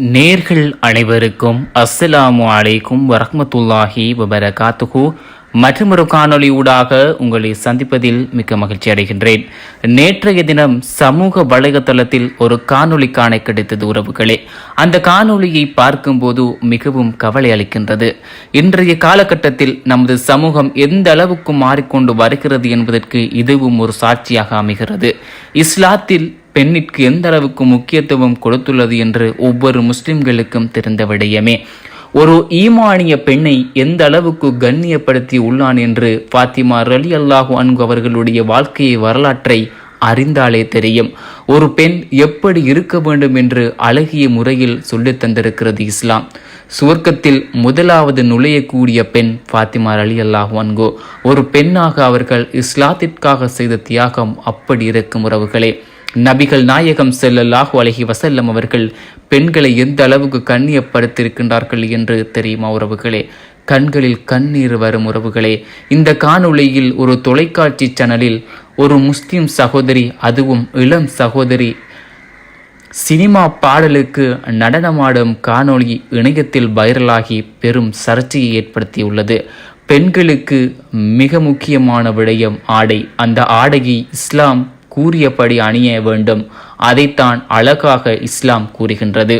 நேர்கள் அனைவருக்கும் அஸ்ஸலாமு அலைக்கும் வரஹ்மத்துல்லாஹி வபரகாத்துஹு. மற்றொரு காணொளி ஊடாக உங்களை சந்திப்பதில் மிக்க மகிழ்ச்சி அடைகின்றேன். நேற்றைய தினம் சமூக வலைதளத்தில் ஒரு காணொளி காண கிடைத்தது உறவுகளே. அந்த காணொளியை பார்க்கும்போது மிகவும் கவலை அளிக்கின்றது. இன்றைய காலகட்டத்தில் நமது சமூகம் எந்த அளவுக்கு மாறிக்கொண்டு வருகிறது என்பதற்கு இதுவும் ஒரு சாட்சியாக அமைகிறது. இஸ்லாத்தில் பெண்ணிற்கு எந்த அளவுக்கு முக்கியத்துவம் கொடுத்துள்ளது என்று ஒவ்வொரு முஸ்லிம்களுக்கும் தெரிந்த விடயமே. ஒரு ஈமானிய பெண்ணை எந்த அளவுக்கு கண்ணியப்படுத்தி உள்ளான் என்று ஃபாத்திமா ரலி அல்லாஹு அன்கு அவர்களுடைய வாழ்க்கையை வரலாற்றை அறிந்தாலே தெரியும். ஒரு பெண் எப்படி இருக்க வேண்டும் என்று அழகிய முறையில் சொல்லித் தந்திருக்கிறது இஸ்லாம். சுவர்க்கத்தில் முதலாவது நுழையக்கூடிய பெண் ஃபாத்திமா அலி அல்லாஹ் அன்கோ ஒரு பெண்ணாக அவர்கள் இஸ்லாத்திற்காக செய்த தியாகம் அப்படி இருக்கும் உறவுகளே. நபிகள் நாயகம் செல்லல்லாஹு அலைஹி வசல்லம் அவர்கள் பெண்களை எந்த அளவுக்கு கண்ணியப்படுத்தியிருக்கின்றார்கள் என்று தெரியுமா உறவுகளே? கண்களில் கண்ணீர் வரும் உறவுகளே. இந்த காணொளியில் ஒரு தொலைக்காட்சி சேனலில் ஒரு முஸ்லிம் சகோதரி அதுவும் இளம் சகோதரி சினிமா பாடலுக்கு நடனமாடும் காணொளி இணையத்தில் வைரலாகி பெரும் சர்ச்சையை ஏற்படுத்தியுள்ளது. பெண்களுக்கு மிக முக்கியமான விடயம் ஆடை. அந்த ஆடையை இஸ்லாம் கூறியபடி அணிய வேண்டும். அதைத்தான் அழகாக இஸ்லாம் கூறுகின்றது.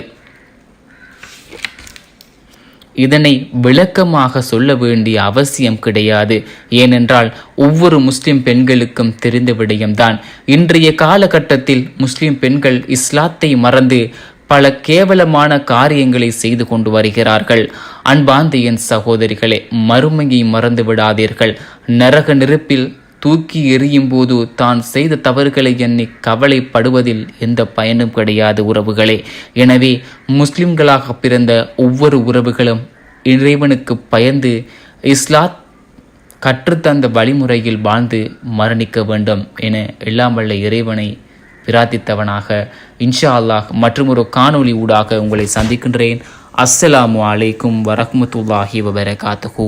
இதனை விளக்கமாக சொல்ல வேண்டிய அவசியம் கிடையாது. ஏனென்றால் ஒவ்வொரு முஸ்லிம் பெண்களுக்கும் தெரிந்த விடயம்தான். இன்றைய காலகட்டத்தில் முஸ்லிம் பெண்கள் இஸ்லாத்தை மறந்து பல கேவலமான காரியங்களை செய்து கொண்டு வருகிறார்கள். அன்பாந்த என் சகோதரிகளே மறுமையை மறந்து விடாதீர்கள் நரக நெருப்பில் தூக்கி எறியும் போது தான் செய்த தவறுகளை எண்ணி கவலைப்படுவதில் எந்த பயனும் கிடையாது உறவுகளே. எனவே முஸ்லிம்களாக பிறந்த ஒவ்வொரு உறவுகளும் இறைவனுக்கு பயந்து இஸ்லாத் கற்றுத்தந்த வழிமுறையில் வாழ்ந்து மரணிக்க வேண்டும் என எல்லாம் வல்ல இறைவனை பிரார்த்தித்தவனாக இன்ஷா அல்லாஹ் மற்றும் ஒரு காணொளி ஊடாக உங்களை சந்திக்கின்றேன். அஸ்ஸலாமு அலைக்கும் வரஹமத்துல்லாஹி வபரகாத்துஹூ.